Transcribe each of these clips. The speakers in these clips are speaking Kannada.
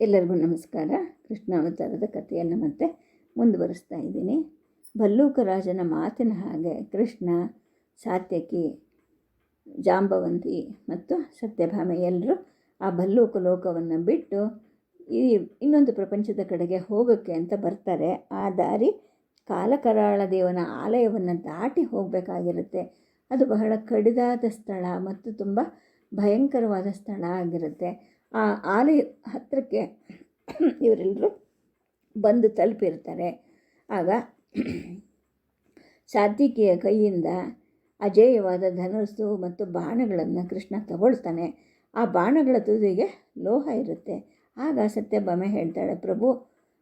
ಎಲ್ಲರಿಗೂ ನಮಸ್ಕಾರ. ಕೃಷ್ಣಾವತಾರದ ಕಥೆಯನ್ನು ಮತ್ತೆ ಮುಂದುವರಿಸ್ತಾ ಇದ್ದೀನಿ. ಭಲ್ಲೂಕ ರಾಜನ ಮಾತಿನ ಹಾಗೆ ಕೃಷ್ಣ, ಸಾತ್ಯಕಿ, ಜಾಂಬವಂತಿ ಮತ್ತು ಸತ್ಯಭಾಮೆ ಎಲ್ಲರೂ ಆ ಭಲ್ಲೂಕ ಲೋಕವನ್ನು ಬಿಟ್ಟು ಈ ಇನ್ನೊಂದು ಪ್ರಪಂಚದ ಕಡೆಗೆ ಹೋಗೋಕ್ಕೆ ಅಂತ ಬರ್ತಾರೆ. ಆ ದಾರಿ ಕಾಲಕರಾಳ ದೇವನ ಆಲಯವನ್ನು ದಾಟಿ ಹೋಗಬೇಕಾಗಿರುತ್ತೆ. ಅದು ಬಹಳ ಕಡಿದಾದ ಸ್ಥಳ ಮತ್ತು ತುಂಬ ಭಯಂಕರವಾದ ಸ್ಥಳ ಆಗಿರುತ್ತೆ. ಆ ಆಲಯ ಹತ್ತಿರಕ್ಕೆ ಇವರೆಲ್ಲರೂ ಬಂದು ತಲುಪಿರ್ತಾರೆ. ಆಗ ಸಾತ್ವಿಕಿಯ ಕೈಯಿಂದ ಅಜೇಯವಾದ ಧನಸ್ಸು ಮತ್ತು ಬಾಣಗಳನ್ನು ಕೃಷ್ಣ ತಗೊಳ್ತಾನೆ. ಆ ಬಾಣಗಳ ತುದಿಗೆ ಲೋಹ ಇರುತ್ತೆ. ಆಗ ಸತ್ಯಭಾಮೆ ಹೇಳ್ತಾಳೆ, ಪ್ರಭು,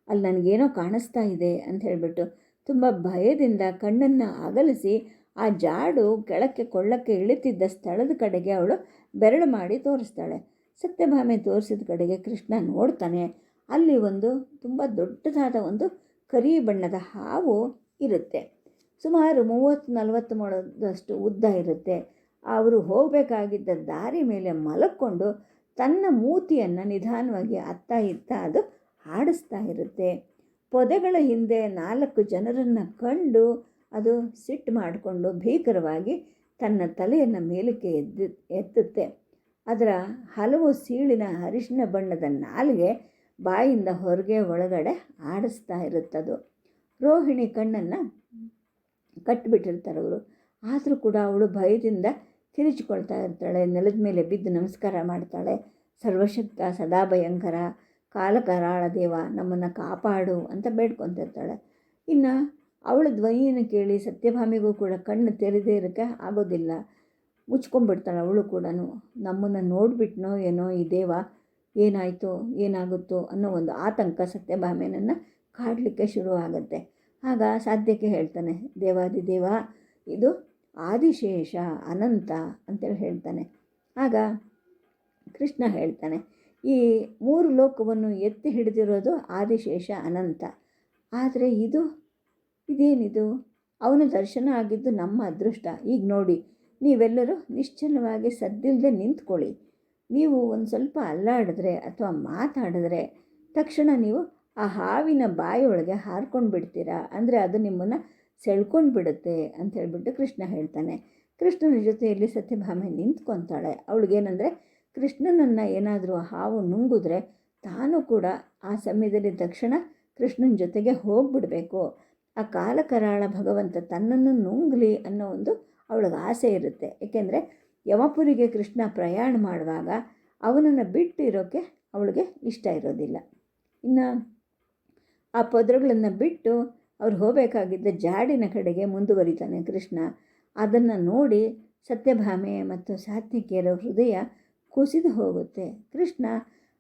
ಅಲ್ಲಿ ನನಗೇನೋ ಕಾಣಿಸ್ತಾ ಇದೆ ಅಂತ ಹೇಳಿಬಿಟ್ಟು ತುಂಬ ಭಯದಿಂದ ಕಣ್ಣನ್ನು ಅಗಲಿಸಿ ಆ ಜಾಡು ಕೆಳಕ್ಕೆ ಕೊಳ್ಳಕ್ಕೆ ಇಳಿತಿದ್ದ ಸ್ಥಳದ ಕಡೆಗೆ ಅವಳು ಬೆರಳು ಮಾಡಿ ತೋರಿಸ್ತಾಳೆ. ಸತ್ಯಭಾಮೆ ತೋರಿಸಿದ ಕಡೆಗೆ ಕೃಷ್ಣ ನೋಡ್ತಾನೆ. ಅಲ್ಲಿ ಒಂದು ತುಂಬ ದೊಡ್ಡದಾದ ಒಂದು ಕರಿ ಬಣ್ಣದ ಹಾವು ಇರುತ್ತೆ. ಸುಮಾರು ಮೂವತ್ತು ನಲವತ್ತು ಮೊಳದಷ್ಟು ಉದ್ದ ಇರುತ್ತೆ. ಅವರು ಹೋಗಬೇಕಾಗಿದ್ದ ದಾರಿ ಮೇಲೆ ಮಲಕ್ಕೊಂಡು ತನ್ನ ಮೂತಿಯನ್ನು ನಿಧಾನವಾಗಿ ಅತ್ತ ಇತ್ತ ಅದು ಹಾಡಿಸ್ತಾ ಇರುತ್ತೆ. ಪೊದೆಗಳ ಹಿಂದೆ ನಾಲ್ಕು ಜನರನ್ನು ಕಂಡು ಅದು ಸಿಟ್ಟು ಮಾಡಿಕೊಂಡು ಭೀಕರವಾಗಿ ತನ್ನ ತಲೆಯನ್ನು ಮೇಲಕ್ಕೆ ಎದ್ದು, ಎತ್ತುತ್ತೆ. ಅದರ ಹಲವು ಸೀಳಿನ ಅರಿಶಿನ ಬಣ್ಣದ ನಾಲಿಗೆ ಬಾಯಿಂದ ಹೊರಗೆ ಒಳಗಡೆ ಆಡಿಸ್ತಾ ಇರುತ್ತದು. ರೋಹಿಣಿ ಕಣ್ಣನ್ನು ಕಟ್ಟಿಬಿಟ್ಟಿರ್ತಾರೆ ಅವರು. ಆದರೂ ಕೂಡ ಅವಳು ಭಯದಿಂದ ಕಿರಿಚಿಕೊಳ್ತಾ ಇರ್ತಾಳೆ. ನೆಲದ ಮೇಲೆ ಬಿದ್ದು ನಮಸ್ಕಾರ ಮಾಡ್ತಾಳೆ. ಸರ್ವಶಕ್ತ ಸದಾ ಭಯಂಕರ ಕಾಲಕರಾಳ ದೇವ ನಮ್ಮನ್ನು ಕಾಪಾಡು ಅಂತ ಬೇಡ್ಕೊತಿರ್ತಾಳೆ. ಇನ್ನು ಅವಳ ಧ್ವನಿಯನ್ನು ಕೇಳಿ ಸತ್ಯಭಾಮಿಗೂ ಕೂಡ ಕಣ್ಣು ತೆರೆದೇ ಇರೋಕ್ಕೆ ಆಗೋದಿಲ್ಲ. ಮುಚ್ಕೊಂಡ್ಬಿಡ್ತಾಳೆ ಅವಳು ಕೂಡ ನಮ್ಮನ್ನು ನೋಡಿಬಿಟ್ನೋ ಏನೋ ಈ ದೇವ, ಏನಾಯಿತು, ಏನಾಗುತ್ತೋ ಅನ್ನೋ ಒಂದು ಆತಂಕ ಸತ್ಯಭಾಮೆನನ್ನು ಕಾಡಲಿಕ್ಕೆ ಶುರುವಾಗುತ್ತೆ. ಆಗ ಸಾಧ್ಯಕ್ಕೆ ಹೇಳ್ತಾನೆ, ದೇವಾದಿ ದೇವ, ಇದು ಆದಿಶೇಷ, ಅನಂತ ಅಂತೇಳಿ ಹೇಳ್ತಾನೆ. ಆಗ ಕೃಷ್ಣ ಹೇಳ್ತಾನೆ, ಈ ಮೂರು ಲೋಕವನ್ನು ಎತ್ತಿ ಹಿಡಿದಿರೋದು ಆದಿಶೇಷ, ಅನಂತ. ಆದರೆ ಇದು, ಇದೇನಿದು? ಅವನ ದರ್ಶನ ಆಗಿದ್ದು ನಮ್ಮ ಅದೃಷ್ಟ. ಈಗ ನೋಡಿ ನೀವೆಲ್ಲರೂ ನಿಶ್ಚಲವಾಗಿ ಸದ್ದಿಲ್ಲದೆ ನಿಂತ್ಕೊಳ್ಳಿ. ನೀವು ಒಂದು ಸ್ವಲ್ಪ ಅಲ್ಲಾಡಿದ್ರೆ ಅಥವಾ ಮಾತಾಡಿದ್ರೆ ತಕ್ಷಣ ನೀವು ಆ ಹಾವಿನ ಬಾಯಿಯೊಳಗೆ ಹಾರ್ಕೊಂಡು ಬಿಡ್ತೀರಾ ಅಂದರೆ ಅದು ನಿಮ್ಮನ್ನು ಸೆಳ್ಕೊಂಡು ಬಿಡುತ್ತೆ ಅಂತ ಹೇಳ್ಬಿಟ್ಟು ಕೃಷ್ಣ ಹೇಳ್ತಾನೆ. ಕೃಷ್ಣನ ಜೊತೆಯಲ್ಲಿ ಸತ್ಯಭಾಮೆ ನಿಂತ್ಕೊತಾಳೆ. ಅವಳಿಗೇನೆಂದರೆ ಕೃಷ್ಣನನ್ನು ಏನಾದರೂ ಹಾವು ನುಂಗಿದ್ರೆ ತಾನು ಕೂಡ ಆ ಸಮಯದಲ್ಲಿ ತಕ್ಷಣ ಕೃಷ್ಣನ ಜೊತೆಗೆ ಹೋಗ್ಬಿಡಬೇಕು. ಆ ಕಾಲಕರಾಳ ಭಗವಂತ ತನ್ನನ್ನು ನುಂಗಲಿ ಅನ್ನೋ ಒಂದು ಅವಳಿಗೆ ಆಸೆ ಇರುತ್ತೆ. ಏಕೆಂದರೆ ಯಮಪುರಿಗೆ ಕೃಷ್ಣ ಪ್ರಯಾಣ ಮಾಡುವಾಗ ಅವನನ್ನು ಬಿಟ್ಟಿರೋಕ್ಕೆ ಅವಳಿಗೆ ಇಷ್ಟ ಇರೋದಿಲ್ಲ. ಇನ್ನು ಆ ಪದ್ರಗಳನ್ನು ಬಿಟ್ಟು ಅವ್ರು ಹೋಗಬೇಕಾಗಿದ್ದ ಜಾಡಿನ ಕಡೆಗೆ ಮುಂದುವರಿತಾನೆ ಕೃಷ್ಣ. ಅದನ್ನು ನೋಡಿ ಸತ್ಯಭಾಮೆ ಮತ್ತು ಸಾತ್ವಿಕಿಯರ ಹೃದಯ ಕುಸಿದು ಹೋಗುತ್ತೆ. ಕೃಷ್ಣ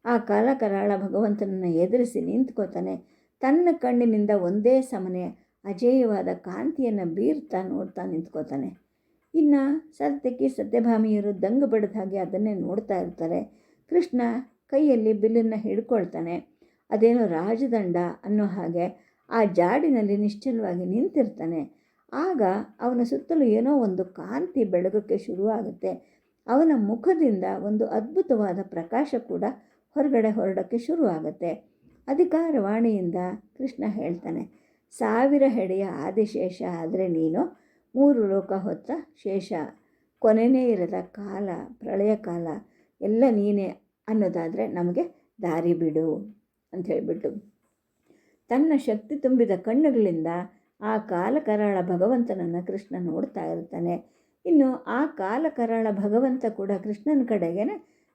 ಆ ಕಾಲಕರಾಳ ಭಗವಂತನನ್ನು ಎದುರಿಸಿ ನಿಂತ್ಕೋತಾನೆ. ತನ್ನ ಕಣ್ಣಿನಿಂದ ಒಂದೇ ಸಮನೆ ಅಜೇಯವಾದ ಕಾಂತಿಯನ್ನು ಬೀರ್ತಾ ನೋಡ್ತಾ ನಿಂತ್ಕೋತಾನೆ. ಇನ್ನು ಸತ್ಯಕ್ಕೆ ಸತ್ಯಭಾಮಿಯರು ದಂಗು ಬಡಿದ ಹಾಗೆ ಅದನ್ನೇ ನೋಡ್ತಾ ಇರ್ತಾರೆ. ಕೃಷ್ಣ ಕೈಯಲ್ಲಿ ಬಿಲ್ಲನ್ನು ಹಿಡ್ಕೊಳ್ತಾನೆ. ಅದೇನೋ ರಾಜದಂಡ ಅನ್ನೋ ಹಾಗೆ ಆ ಜಾಡಿನಲ್ಲಿ ನಿಶ್ಚಲವಾಗಿ ನಿಂತಿರ್ತಾನೆ. ಆಗ ಅವನ ಸುತ್ತಲೂ ಏನೋ ಒಂದು ಕಾಂತಿ ಬೆಳಗಕ್ಕೆ ಶುರುವಾಗುತ್ತೆ. ಅವನ ಮುಖದಿಂದ ಒಂದು ಅದ್ಭುತವಾದ ಪ್ರಕಾಶ ಕೂಡ ಹೊರಗಡೆ ಹೊರಡೋಕ್ಕೆ ಶುರುವಾಗುತ್ತೆ. ಅಧಿಕಾರವಾಣಿಯಿಂದ ಕೃಷ್ಣ ಹೇಳ್ತಾನೆ, ಸಾವಿರ ಹೆಡೆಯ ಆದಿಶೇಷ ಆದರೆ ನೀನು ಮೂರು ಲೋಕ ಹೊತ್ತ ಶೇಷ. ಕೊನೆಯೇ ಇರದ ಕಾಲ, ಪ್ರಳಯ ಕಾಲ, ಎಲ್ಲ ನೀನೇ ಅನ್ನೋದಾದರೆ ನಮಗೆ ದಾರಿ ಬಿಡು ಅಂತ ಹೇಳಿಬಿಟ್ಟು. ತನ್ನ ಶಕ್ತಿ ತುಂಬಿದ ಕಣ್ಣುಗಳಿಂದ ಆ ಕಾಲಕರಾಳ ಭಗವಂತನನ್ನು ಕೃಷ್ಣ ನೋಡ್ತಾ ಇರ್ತಾನೆ. ಇನ್ನು ಆ ಕಾಲಕರಾಳ ಭಗವಂತ ಕೂಡ ಕೃಷ್ಣನ ಕಡೆಗೆ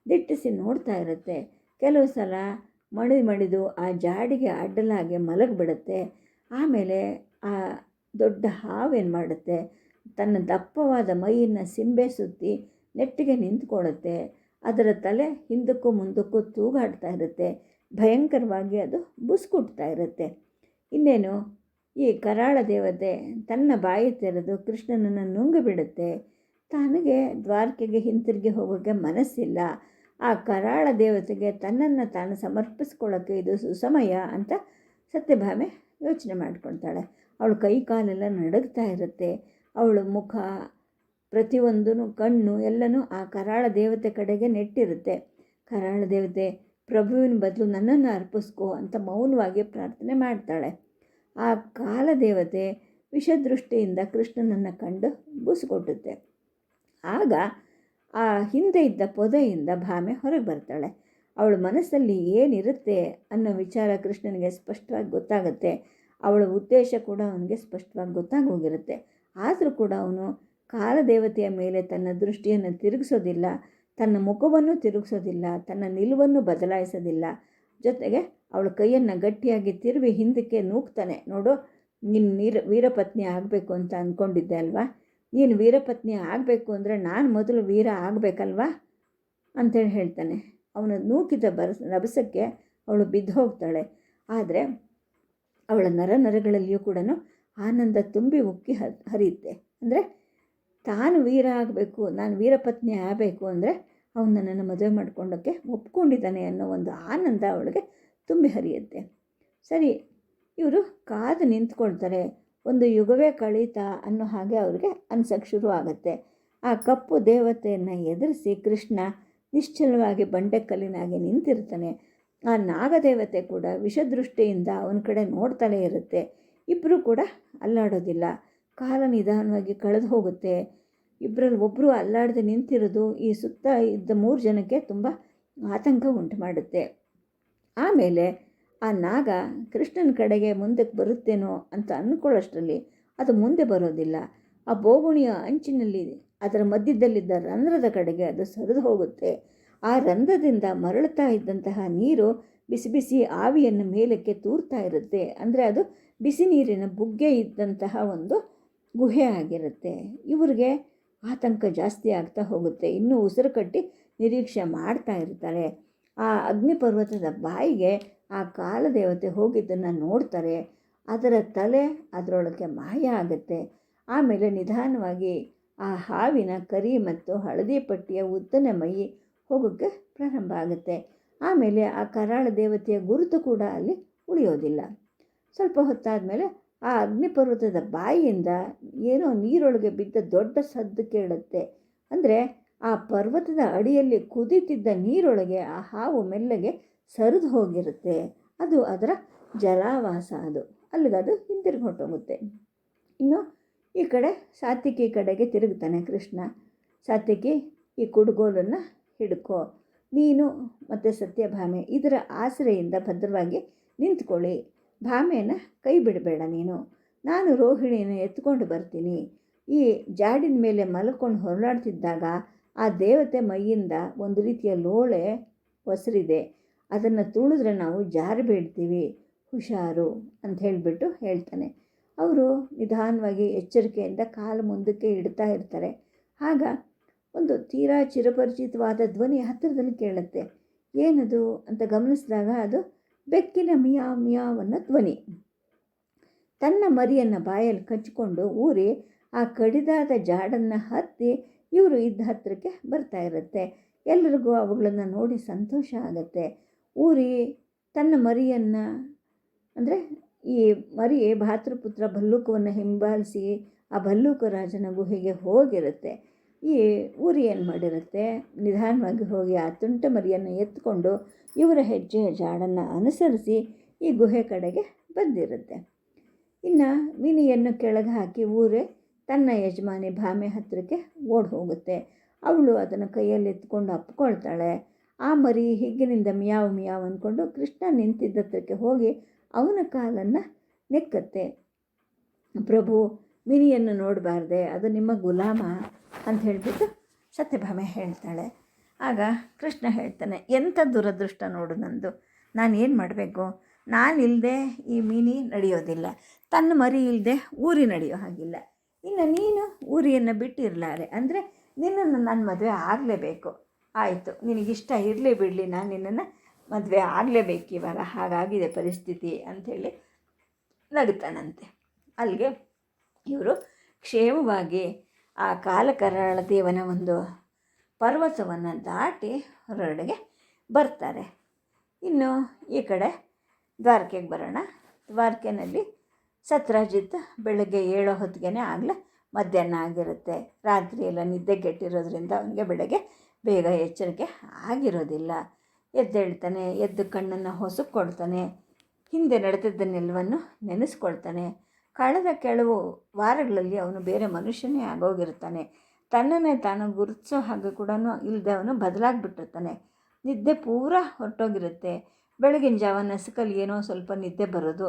ದಿಟ್ಟಿಸಿ ನೋಡ್ತಾ ಇರುತ್ತೆ. ಕೆಲವು ಸಲ ಮಣಿ ಮಣಿದು ಆ ಜಾಡಿಗೆ ಅಡ್ಡಲಾಗಿ ಮಲಗಿಬಿಡುತ್ತೆ. ಆಮೇಲೆ ಆ ದೊಡ್ಡ ಹಾವೇನು ಮಾಡುತ್ತೆ? ತನ್ನ ದಪ್ಪವಾದ ಮೈಯನ್ನು ಸಿಂಬೆ ಸುತ್ತಿ ನೆಟ್ಟಿಗೆ ನಿಂತ್ಕೊಳ್ಳುತ್ತೆ. ಅದರ ತಲೆ ಹಿಂದಕ್ಕೂ ಮುಂದಕ್ಕೂ ತೂಗಾಡ್ತಾ ಇರುತ್ತೆ. ಭಯಂಕರವಾಗಿ ಅದು ಬುಸ್ಕುಟ್ತಾ ಇರುತ್ತೆ. ಇನ್ನೇನು? ಈ ಕರಾಳ ದೇವತೆ ತನ್ನ ಬಾಯಿ ತೆರೆದು ಕೃಷ್ಣನನ್ನು ನುಂಗಿಬಿಡುತ್ತೆ ತನಗೆ ದ್ವಾರಕೆಗೆ ಹಿಂತಿರುಗಿ ಹೋಗೋಕ್ಕೆ ಮನಸ್ಸಿಲ್ಲ. ಆ ಕರಾಳ ದೇವತೆಗೆ ತನ್ನನ್ನು ತಾನು ಸಮರ್ಪಿಸ್ಕೊಳ್ಳೋಕ್ಕೆ ಇದು ಸುಸಮಯ ಅಂತ ಸತ್ಯಭಾಮೆ ಯೋಚನೆ ಮಾಡ್ಕೊಳ್ತಾಳೆ. ಅವಳು ಕೈ ಕಾಲೆಲ್ಲ ನಡುಗ್ತಾ ಇರುತ್ತೆ. ಅವಳ ಮುಖ ಪ್ರತಿಯೊಂದೂ ಕಣ್ಣು ಎಲ್ಲನೂ ಆ ಕರಾಳ ದೇವತೆ ಕಡೆಗೆ ನೆಟ್ಟಿರುತ್ತೆ. ಕರಾಳ ದೇವತೆ, ಪ್ರಭುವಿನ ಬದಲು ನನ್ನನ್ನು ಅರ್ಪಿಸ್ಕೋ ಅಂತ ಮೌನವಾಗಿ ಪ್ರಾರ್ಥನೆ ಮಾಡ್ತಾಳೆ. ಆ ಕಾಲದೇವತೆ ವಿಷದೃಷ್ಟಿಯಿಂದ ಕೃಷ್ಣನನ್ನು ಕಂಡು ಬೂಸಿಕೊಟ್ಟುತ್ತೆ. ಆಗ ಆ ಹಿಂದೆ ಇದ್ದ ಪೊದೆಯಿಂದ ಭಾಮೆ ಹೊರಗೆ ಬರ್ತಾಳೆ. ಅವಳ ಮನಸ್ಸಲ್ಲಿ ಏನಿರುತ್ತೆ ಅನ್ನೋ ವಿಚಾರ ಕೃಷ್ಣನಿಗೆ ಸ್ಪಷ್ಟವಾಗಿ ಗೊತ್ತಾಗುತ್ತೆ. ಅವಳ ಉದ್ದೇಶ ಕೂಡ ಅವನಿಗೆ ಸ್ಪಷ್ಟವಾಗಿ ಗೊತ್ತಾಗಿ ಹೋಗಿರುತ್ತೆ ಆದರೂ ಕೂಡ ಅವನು ಕಾಲದೇವತೆಯ ಮೇಲೆ ತನ್ನ ದೃಷ್ಟಿಯನ್ನು ತಿರುಗಿಸೋದಿಲ್ಲ, ತನ್ನ ಮುಖವನ್ನು ತಿರುಗಿಸೋದಿಲ್ಲ, ತನ್ನ ನಿಲುವನ್ನು ಬದಲಾಯಿಸೋದಿಲ್ಲ. ಜೊತೆಗೆ ಅವಳ ಕೈಯನ್ನು ಗಟ್ಟಿಯಾಗಿ ತಿರುವಿ ಹಿಂದಕ್ಕೆ ನೂಕ್ತಾನೆ, ನೋಡು, ನೀನು ವೀರ, ವೀರಪತ್ನಿ ಆಗಬೇಕು ಅಂತ ಅಂದ್ಕೊಂಡಿದ್ದೆ ಅಲ್ವಾ? ನೀನು ವೀರಪತ್ನಿ ಆಗಬೇಕು ಅಂದರೆ ನಾನು ಮೊದಲು ವೀರ ಆಗಬೇಕಲ್ವಾ? ಅಂತೇಳಿ ಹೇಳ್ತಾನೆ. ಅವನ ನೂಕಿದ ಬರ ರಭಸಕ್ಕೆ ಅವಳು ಬಿದ್ದು ಹೋಗ್ತಾಳೆ. ಆದರೆ ಅವಳ ನರ ನರಗಳಲ್ಲಿಯೂ ಕೂಡ ಆನಂದ ತುಂಬಿ ಉಕ್ಕಿ ಹರಿಯುತ್ತೆ. ಅಂದರೆ ತಾನು ವೀರ ಆಗಬೇಕು, ನಾನು ವೀರಪತ್ನಿ ಆಗಬೇಕು ಅಂದರೆ ಅವನು ನನ್ನನ್ನು ಮದುವೆ ಮಾಡ್ಕೊಂಡೋಕ್ಕೆ ಒಪ್ಕೊಂಡಿದ್ದಾನೆ ಅನ್ನೋ ಒಂದು ಆನಂದ ಅವಳಿಗೆ ತುಂಬಿ ಹರಿಯುತ್ತೆ. ಸರಿ, ಇವರು ಕಾದು ನಿಂತ್ಕೊಳ್ತಾರೆ. ಒಂದು ಯುಗವೇ ಕಳೀತಾ ಅನ್ನೋ ಹಾಗೆ ಅವ್ರಿಗೆ ಅನ್ಸಕ್ಕೆ ಶುರು ಆಗುತ್ತೆ. ಆ ಕಪ್ಪು ದೇವತೆಯನ್ನು ಎದುರಿಸಿ ಕೃಷ್ಣ ನಿಶ್ಚಲವಾಗಿ ಬಂಡೆಕಲ್ಲಿನಾಗೆ ನಿಂತಿರ್ತಾನೆ. ಆ ನಾಗದೇವತೆ ಕೂಡ ವಿಷದೃಷ್ಟಿಯಿಂದ ಅವನ ಕಡೆ ನೋಡ್ತಲೇ ಇರುತ್ತೆ. ಇಬ್ಬರೂ ಕೂಡ ಅಲ್ಲಾಡೋದಿಲ್ಲ. ಕಾಲ ನಿಧಾನವಾಗಿ ಕಳೆದು ಹೋಗುತ್ತೆ. ಇಬ್ಬರಲ್ಲಿ ಒಬ್ಬರು ಅಲ್ಲಾಡದೆ ನಿಂತಿರೋದು ಈ ಸುತ್ತ ಇದ್ದ ಮೂರು ಜನಕ್ಕೆ ತುಂಬ ಆತಂಕ ಉಂಟು ಮಾಡುತ್ತೆ. ಆಮೇಲೆ ಆ ನಾಗ ಕೃಷ್ಣನ ಕಡೆಗೆ ಮುಂದಕ್ಕೆ ಬರುತ್ತೇನೋ ಅಂತ ಅಂದ್ಕೊಳ್ಳೋಷ್ಟರಲ್ಲಿ ಅದು ಮುಂದೆ ಬರೋದಿಲ್ಲ. ಆ ಬೋಗುಣಿಯ ಅಂಚಿನಲ್ಲಿ ಅದರ ಮಧ್ಯದಲ್ಲಿದ್ದ ರಂಧ್ರದ ಕಡೆಗೆ ಅದು ಸರಿದು ಹೋಗುತ್ತೆ. ಆ ರಂಧ್ರದಿಂದ ಮರಳುತ್ತಾ ಇದ್ದಂತಹ ನೀರು ಬಿಸಿ ಬಿಸಿ ಆವಿಯನ್ನು ಮೇಲಕ್ಕೆ ತೂರ್ತಾ ಇರುತ್ತೆ. ಅಂದರೆ ಅದು ಬಿಸಿ ನೀರಿನ ಬುಗ್ಗೆ ಇದ್ದಂತಹ ಒಂದು ಗುಹೆ ಆಗಿರುತ್ತೆ. ಇವರಿಗೆ ಆತಂಕ ಜಾಸ್ತಿ ಆಗ್ತಾ ಹೋಗುತ್ತೆ. ಇನ್ನೂ ಉಸಿರು ಕಟ್ಟಿ ನಿರೀಕ್ಷೆ ಮಾಡ್ತಾ ಇರ್ತಾರೆ. ಆ ಅಗ್ನಿಪರ್ವತದ ಬಾಯಿಗೆ ಆ ಕಾಲದೇವತೆ ಹೋಗಿದ್ದನ್ನು ನೋಡ್ತಾರೆ. ಅದರ ತಲೆ ಅದರೊಳಗೆ ಮಾಯ ಆಗುತ್ತೆ. ಆಮೇಲೆ ನಿಧಾನವಾಗಿ ಆ ಹಾವಿನ ಕರಿ ಮತ್ತು ಹಳದಿ ಪಟ್ಟಿಯ ಉದ್ದನೆ ಮೈ ಹೋಗೋಕ್ಕೆ ಪ್ರಾರಂಭ ಆಗುತ್ತೆ. ಆಮೇಲೆ ಆ ಕರಾಳ ದೇವತೆಯ ಗುರುತು ಕೂಡ ಅಲ್ಲಿ ಉಳಿಯೋದಿಲ್ಲ. ಸ್ವಲ್ಪ ಹೊತ್ತಾದಮೇಲೆ ಆ ಅಗ್ನಿಪರ್ವತದ ಬಾಯಿಯಿಂದ ಏನೋ ನೀರೊಳಗೆ ಬಿದ್ದ ದೊಡ್ಡ ಸದ್ದು ಕೇಳುತ್ತೆ. ಅಂದರೆ ಆ ಪರ್ವತದ ಅಡಿಯಲ್ಲಿ ಕುದಿತಿದ್ದ ನೀರೊಳಗೆ ಆ ಹಾವು ಮೆಲ್ಲಗೆ ಸರಿದು ಹೋಗಿರುತ್ತೆ. ಅದು ಅದರ ಜಲಾವಾಸ ಅದು. ಅಲ್ಲಿಗದು ಹಿಂದಿರುಗಿ ಹೊಟ್ಟೋಗುತ್ತೆ ಇನ್ನು ಈ ಕಡೆ ಸಾತ್ವಿಕಿ ಕಡೆಗೆ ತಿರುಗ್ತಾನೆ ಕೃಷ್ಣ. ಸಾತ್ವಿಕಿ ಈ ಕುಡುಗೋಲನ್ನು ಹಿಡ್ಕೋ. ನೀನು ಮತ್ತು ಸತ್ಯಭಾಮೆ, ಇದರ ಆಸರೆಯಿಂದ ಭದ್ರವಾಗಿ ನಿಂತ್ಕೊಳ್ಳಿ. ಭಾಮೆಯನ್ನು ಕೈ ಬಿಡಬೇಡ ನೀನು. ನಾನು ರೋಹಿಣಿಯನ್ನು ಎತ್ಕೊಂಡು ಬರ್ತೀನಿ. ಈ ಜಾಡಿನ ಮೇಲೆ ಮಲ್ಕೊಂಡು ಹೊರಳಾಡ್ತಿದ್ದಾಗ ಆ ದೇವತೆ ಮೈಯಿಂದ ಒಂದು ರೀತಿಯ ಲೋಳೆ ಒಸರಿದೆ. ಅದನ್ನು ತುಳಿದ್ರೆ ನಾವು ಜಾರಿ ಬೀಳ್ತೀವಿ. ಹುಷಾರು ಅಂತ ಹೇಳಿಬಿಟ್ಟು ಹೇಳ್ತಾನೆ. ಅವರು ನಿಧಾನವಾಗಿ ಎಚ್ಚರಿಕೆಯಿಂದ ಕಾಲು ಮುಂದಕ್ಕೆ ಇಡ್ತಾ ಇರ್ತಾರೆ. ಆಗ ಒಂದು ತೀರಾ ಚಿರಪರಿಚಿತವಾದ ಧ್ವನಿ ಹತ್ತಿರದಲ್ಲಿ ಕೇಳುತ್ತೆ. ಏನದು ಅಂತ ಗಮನಿಸಿದಾಗ ಅದು ಬೆಕ್ಕಿನ ಮಿಯಾ ಮಿಯಾವನ್ನ ಧ್ವನಿ. ತನ್ನ ಮರಿಯನ್ನು ಬಾಯಲ್ಲಿ ಕಚ್ಚಿಕೊಂಡು ಊರಿ ಆ ಕಡಿದಾದ ಜಾಡನ್ನು ಹತ್ತಿ ಇವರು ಇದ್ದ ಹತ್ತಿರಕ್ಕೆ ಬರ್ತಾ ಇರುತ್ತೆ. ಎಲ್ಲರಿಗೂ ಅವುಗಳನ್ನು ನೋಡಿ ಸಂತೋಷ ಆಗುತ್ತೆ. ಊರಿ ತನ್ನ ಮರಿಯನ್ನು ಅಂದರೆ ಈ ಮರಿ ಭಾತೃಪುತ್ರ ಭಲ್ಲೂಕವನ್ನು ಹಿಂಬಾಲಿಸಿ ಆ ಭಲ್ಲೂಕ ರಾಜನ ಗುಹೆಗೆ ಹೋಗಿರುತ್ತೆ. ಈ ಊರು ಏನು ಮಾಡಿರುತ್ತೆ? ನಿಧಾನವಾಗಿ ಹೋಗಿ ಆ ತುಂಟ ಮರಿಯನ್ನು ಎತ್ಕೊಂಡು ಇವರ ಹೆಜ್ಜೆಯ ಜಾಡನ್ನು ಅನುಸರಿಸಿ ಈ ಗುಹೆ ಕಡೆಗೆ ಬಂದಿರುತ್ತೆ. ಇನ್ನು ಮಿನಿಯನ್ನು ಕೆಳಗೆ ಹಾಕಿ ಊರೇ ತನ್ನ ಯಜಮಾನಿ ಭಾಮೆ ಹತ್ತಿರಕ್ಕೆ ಓಡಿ ಹೋಗುತ್ತೆ. ಅವಳು ಅದನ್ನು ಕೈಯಲ್ಲಿ ಎತ್ಕೊಂಡು ಅಪ್ಕೊಳ್ತಾಳೆ. ಆ ಮರಿ ಹಿಗ್ಗಿನಿಂದ ಮಿಯಾವ್ ಮಿಯಾವ್ ಅಂದ್ಕೊಂಡು ಕೃಷ್ಣ ನಿಂತಿದ್ದ ಹತ್ರಕ್ಕೆ ಹೋಗಿ ಅವನ ಕಾಲನ್ನು ನೆಕ್ಕತ್ತೆ. ಪ್ರಭು ಮಿನಿಯನ್ನು ನೋಡಬಾರ್ದೆ, ಅದು ನಿಮ್ಮ ಗುಲಾಮ ಅಂತ ಹೇಳಿಬಿಟ್ಟು ಸತ್ಯಭಾಮೆ ಹೇಳ್ತಾಳೆ. ಆಗ ಕೃಷ್ಣ ಹೇಳ್ತಾನೆ ಎಂಥ ದುರದೃಷ್ಟ ನೋಡು ನಂದು. ನಾನು ಏನು ಮಾಡಬೇಕು? ನಾನಿಲ್ಲದೆ ಈ ಮೀನಿ ನಡೆಯೋದಿಲ್ಲ. ತನ್ನ ಮರಿ ಇಲ್ಲದೆ ಊರಿ ನಡೆಯೋ ಹಾಗಿಲ್ಲ. ಇನ್ನು ನೀನು ಊರಿಯನ್ನು ಬಿಟ್ಟಿರಲಾರೆ. ಅಂದರೆ ನಿನ್ನನ್ನು ನಾನು ಮದುವೆ ಆಗಲೇಬೇಕು. ಆಯಿತು, ನಿನಗಿಷ್ಟ ಇರಲಿ ಬಿಡಲಿ, ನಾನು ನಿನ್ನನ್ನು ಮದುವೆ ಆಗಲೇಬೇಕು ಇವಾಗ ಹಾಗಾಗಿದೆ ಪರಿಸ್ಥಿತಿ ಅಂಥೇಳಿ ನಗುತ್ತಾನಂತೆ ಅಲ್ಲಿಗೆ ಇವರು ಕ್ಷೇಮವಾಗಿ ಆ ಕಾಲಕರಾಳ ದೇವನ ಒಂದು ಪರ್ವತವನ್ನು ದಾಟಿ ಹೊರಗಡೆಗೆ ಬರ್ತಾರೆ. ಇನ್ನು ಈ ಕಡೆ ದ್ವಾರಕೆಗೆ ಬರೋಣ. ದ್ವಾರಕೆನಲ್ಲಿ ಸತ್ರಾಜಿತ್ ಬೆಳಗ್ಗೆ ಏಳೋ ಹೊತ್ತಿಗೆ ಆಗಲೇ ಮಧ್ಯಾಹ್ನ ಆಗಿರುತ್ತೆ. ರಾತ್ರಿ ಎಲ್ಲ ನಿದ್ದೆಗೆಟ್ಟಿರೋದ್ರಿಂದ ಅವನಿಗೆ ಬೆಳಗ್ಗೆ ಬೇಗ ಎಚ್ಚರಿಕೆ ಆಗಿರೋದಿಲ್ಲ. ಎದ್ದೇಳ್ತಾನೆ, ಎದ್ದು ಕಣ್ಣನ್ನು ಹೊಸಕ್ಕೊಳ್ತಾನೆ ಹಿಂದೆ ನಡೆದದ್ದನ್ನೆಲ್ಲವನ್ನು ನೆನೆಸ್ಕೊಳ್ತಾನೆ. ಕಳೆದ ಕೆಲವು ವಾರಗಳಲ್ಲಿ ಅವನು ಬೇರೆ ಮನುಷ್ಯನೇ ಆಗೋಗಿರ್ತಾನೆ. ತನ್ನನ್ನೇ ತಾನು ಗುರುತಿಸೋ ಹಾಗೆ ಕೂಡ ಇಲ್ಲದೆ ಅವನು ಬದಲಾಗಿಬಿಟ್ಟಿರ್ತಾನೆ. ನಿದ್ದೆ ಪೂರ ಹೊರಟೋಗಿರುತ್ತೆ. ಬೆಳಗಿನ ಜಾವ ನಸುಕಲ್ಲಿ ಏನೋ ಸ್ವಲ್ಪ ನಿದ್ದೆ ಬರೋದು.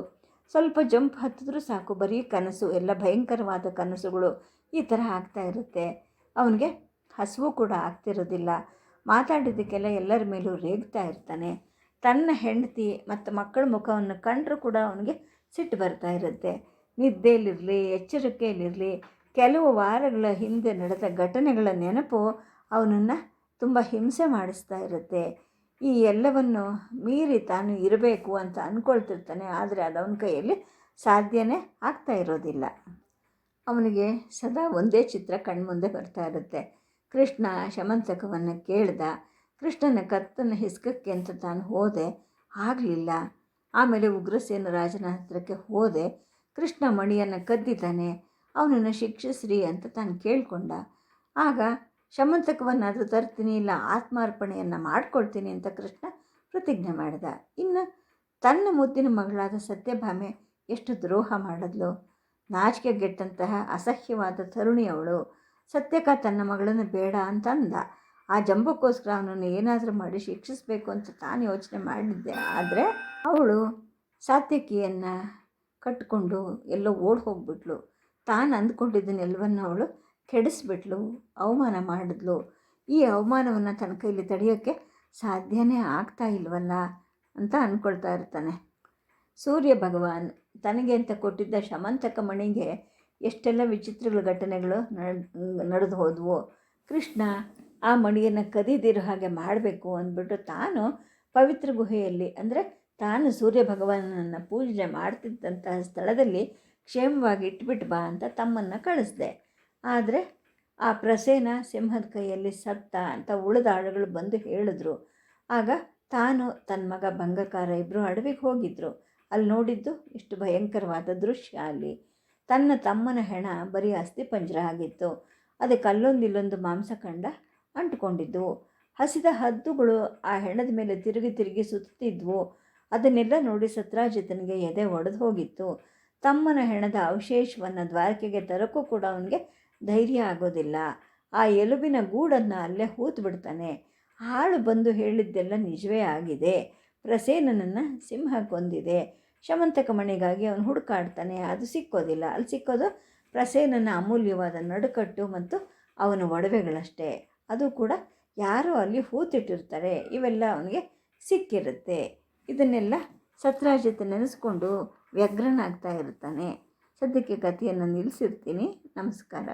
ಸ್ವಲ್ಪ ಜಂಪ್ ಹತ್ತಿದ್ರೂ ಸಾಕು, ಬರೀ ಕನಸು, ಎಲ್ಲ ಭಯಂಕರವಾದ ಕನಸುಗಳು ಈ ಥರ ಆಗ್ತಾ ಇರುತ್ತೆ. ಅವನಿಗೆ ಹಸಿವು ಕೂಡ ಆಗ್ತಿರೋದಿಲ್ಲ. ಮಾತಾಡಿದ್ದಕ್ಕೆಲ್ಲ ಎಲ್ಲರ ಮೇಲೂ ರೇಗ್ತಾ ಇರ್ತಾನೆ. ತನ್ನ ಹೆಂಡತಿ ಮತ್ತು ಮಕ್ಕಳ ಮುಖವನ್ನು ಕಂಡರೂ ಕೂಡ ಅವನಿಗೆ ಸಿಟ್ಟು ಬರ್ತಾ ಇರುತ್ತೆ. ನಿದ್ದೆಯಲ್ಲಿರಲಿ, ಎಚ್ಚರಿಕೆಯಲ್ಲಿರಲಿ, ಕೆಲವು ವಾರಗಳ ಹಿಂದೆ ನಡೆದ ಘಟನೆಗಳ ನೆನಪು ಅವನನ್ನು ತುಂಬ ಹಿಂಸೆ ಮಾಡಿಸ್ತಾ ಇರುತ್ತೆ. ಈ ಎಲ್ಲವನ್ನು ಮೀರಿ ತಾನು ಇರಬೇಕು ಅಂತ ಅಂದ್ಕೊಳ್ತಿರ್ತಾನೆ ಆದರೆ ಅದು ಅವನ ಕೈಯಲ್ಲಿ ಸಾಧ್ಯನೇ ಆಗ್ತಾ ಇರೋದಿಲ್ಲ. ಅವನಿಗೆ ಸದಾ ಒಂದೇ ಚಿತ್ರ ಕಣ್ಮುಂದೆ ಬರ್ತಾ ಇರುತ್ತೆ. ಕೃಷ್ಣ ಶಮಂತಕವನ್ನು ಕೇಳ್ದ, ಕೃಷ್ಣನ ಕತ್ತನ್ನು ಹಿಸ್ಕಕ್ಕೆ ಅಂತ ತಾನು ಹೋದೆ, ಆಗಲಿಲ್ಲ. ಆಮೇಲೆ ಉಗ್ರಸೇನ ರಾಜನ ಹತ್ರಕ್ಕೆ ಹೋದೆ ಕೃಷ್ಣ ಮಣಿಯನ್ನು ಕದ್ದಿದ್ದಾನೆ. ಅವನನ್ನು ಶಿಕ್ಷಿಸ್ರಿ ಅಂತ ತಾನು ಕೇಳಿಕೊಂಡ. ಆಗ ಶಮಂತಕವನ್ನಾದರೂ ತರ್ತೀನಿ, ಇಲ್ಲ ಆತ್ಮಾರ್ಪಣೆಯನ್ನು ಮಾಡ್ಕೊಳ್ತೀನಿ ಅಂತ ಕೃಷ್ಣ ಪ್ರತಿಜ್ಞೆ ಮಾಡಿದ. ಇನ್ನು ತನ್ನ ಮುದ್ದಿನ ಮಗಳಾದ ಸತ್ಯಭಾಮೆ ಎಷ್ಟು ದ್ರೋಹ ಮಾಡಿದ್ಲು. ನಾಚಿಕೆಗೆಟ್ಟಂತಹ ಅಸಹ್ಯವಾದ ತರುಣಿ ಅವಳು. ಸತ್ಯಕ ತನ್ನ ಮಗಳನ್ನು ಬೇಡ ಅಂತಂದ ಆ ಜಂಬಕ್ಕೋಸ್ಕರ ಅವನನ್ನು ಏನಾದರೂ ಮಾಡಿ ಶಿಕ್ಷಿಸಬೇಕು ಅಂತ ತಾನು ಯೋಚನೆ ಮಾಡಿದ್ದೆ. ಆದರೆ ಅವಳು ಸಾತ್ಯಕಿಯನ್ನು ಕಟ್ಟಿಕೊಂಡು ಎಲ್ಲೋ ಓಡಿ ಹೋಗ್ಬಿಟ್ಲು. ತಾನು ಅಂದ್ಕೊಂಡಿದ್ದನ್ನೆಲ್ಲವನ್ನು ಅವಳು ಕೆಡಿಸ್ಬಿಟ್ಲು, ಅವಮಾನ ಮಾಡಿದ್ಲು. ಈ ಅವಮಾನವನ್ನು ತನ್ನ ಕೈಲಿ ತಡೆಯೋಕ್ಕೆ ಸಾಧ್ಯನೇ ಆಗ್ತಾ ಇಲ್ವಲ್ಲ ಅಂತ ಅಂದ್ಕೊಳ್ತಾ ಇರ್ತಾನೆ. ಸೂರ್ಯ ಭಗವಾನ್ ತನಗೆ ಅಂತ ಕೊಟ್ಟಿದ್ದ ಶಮಂತಕ ಮಣಿಗೆ ಎಷ್ಟೆಲ್ಲ ವಿಚಿತ್ರಗಳ ಘಟನೆಗಳು ನಡೆದು ಹೋದವು. ಕೃಷ್ಣ ಆ ಮಣಿಯನ್ನು ಕದಿದಿರೋ ಹಾಗೆ ಮಾಡಬೇಕು ಅಂದ್ಬಿಟ್ಟು ತಾನು ಪವಿತ್ರ ಗುಹೆಯಲ್ಲಿ, ಅಂದರೆ ತಾನು ಸೂರ್ಯ ಭಗವಾನನನ್ನು ಪೂಜೆ ಮಾಡ್ತಿದ್ದಂತಹ ಸ್ಥಳದಲ್ಲಿ ಕ್ಷೇಮವಾಗಿ ಇಟ್ಬಿಟ್ಟು ಬಾ ಅಂತ ತಮ್ಮನ್ನು ಕಳಿಸ್ದೆ. ಆದರೆ ಆ ಪ್ರಸೇನ ಸಿಂಹದ ಕೈಯಲ್ಲಿ ಸತ್ತ ಅಂತ ಉಳಿದ ಆಳುಗಳು ಬಂದು ಹೇಳಿದ್ರು. ಆಗ ತಾನು ತನ್ನ ಮಗ ಭಂಗಕಾರ ಇಬ್ಬರು ಅಡವಿಗೆ ಹೋಗಿದ್ರು. ಅಲ್ಲಿ ನೋಡಿದ್ದು ಇಷ್ಟು ಭಯಂಕರವಾದ ದೃಶ್ಯ ಅಲ್ಲಿ. ತನ್ನ ತಮ್ಮನ ಹೆಣ ಬರೀ ಅಸ್ಥಿಪಂಜರ ಆಗಿತ್ತು. ಅದಕ್ಕೆ ಅಲ್ಲೊಂದು ಇಲ್ಲೊಂದು ಮಾಂಸಖಂಡ ಅಂಟುಕೊಂಡಿದ್ದವು ಹಸಿದ ಹದ್ದುಗಳು ಆ ಹೆಣದ ಮೇಲೆ ತಿರುಗಿ ತಿರುಗಿ ಸುತ್ತಿದ್ವು. ಅದನ್ನೆಲ್ಲ ನೋಡಿ ಸತ್ರಾಜಿತನಿಗೆ ಎದೆ ಒಡೆದು ಹೋಗಿತ್ತು. ತಮ್ಮನ ಹೆಣದ ಅವಶೇಷವನ್ನು ದ್ವಾರಕೆಗೆ ತರಕ್ಕೂ ಕೂಡ ಅವನಿಗೆ ಧೈರ್ಯ ಆಗೋದಿಲ್ಲ. ಆ ಎಲುಬಿನ ಗೂಡನ್ನು ಅಲ್ಲೇ ಹೂತು ಬಿಡ್ತಾನೆ. ಹಾಳು ಬಂದು ಹೇಳಿದ್ದೆಲ್ಲ ನಿಜವೇ ಆಗಿದೆ. ಪ್ರಸೇನನನ್ನು ಸಿಂಹ ಕೊಂದಿದೆ. ಶಮಂತಕ ಮಣಿಗಾಗಿ ಅವನು ಹುಡುಕಾಡ್ತಾನೆ. ಅದು ಸಿಕ್ಕೋದಿಲ್ಲ. ಅಲ್ಲಿ ಸಿಕ್ಕೋದು ಪ್ರಸೇನನ ಅಮೂಲ್ಯವಾದ ನಡುಕಟ್ಟು ಮತ್ತು ಅವನ ಒಡವೆಗಳಷ್ಟೇ. ಅದು ಕೂಡ ಯಾರೋ ಅಲ್ಲಿ ಹೂತಿಟ್ಟಿರ್ತಾರೆ. ಇವೆಲ್ಲ ಅವನಿಗೆ ಸಿಕ್ಕಿರುತ್ತೆ. ಇದನ್ನೆಲ್ಲ ಸತ್ರಾಜಿತ್ ನೆನೆಸ್ಕೊಂಡು ವ್ಯಗ್ರನಾಗ್ತಾ ಇರ್ತಾನೆ. ಸದ್ಯಕ್ಕೆ ಕಥೆಯನ್ನು ನಿಲ್ಲಿಸಿರ್ತೀನಿ. ನಮಸ್ಕಾರ.